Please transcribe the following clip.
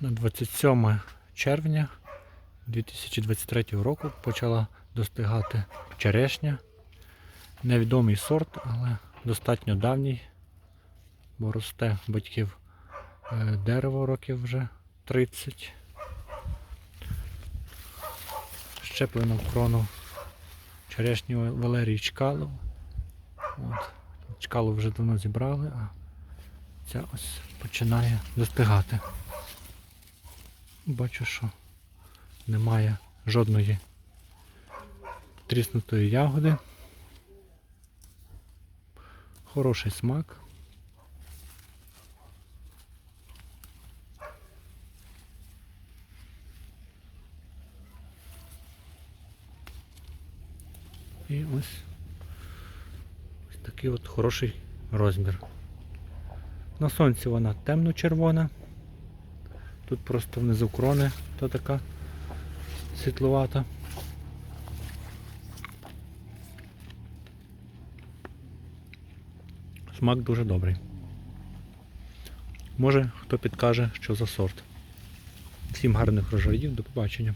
На 27 червня 2023 року почала достигати черешня. Невідомий сорт, але достатньо давній, бо росте батьків е, дерево років вже 30. Щеплено в крону черешню Валерій Чкалов. От. Чкалу вже давно зібрали, а ця ось починає достигати. Бачу, що немає жодної тріснутої ягоди. Хороший смак. І ось, ось такий от хороший розмір. На сонці вона темно-червона. Тут просто внизу крони та така світловата. Смак дуже добрий. Може хто підкаже, що за сорт. Всім гарних врожаїв, до побачення.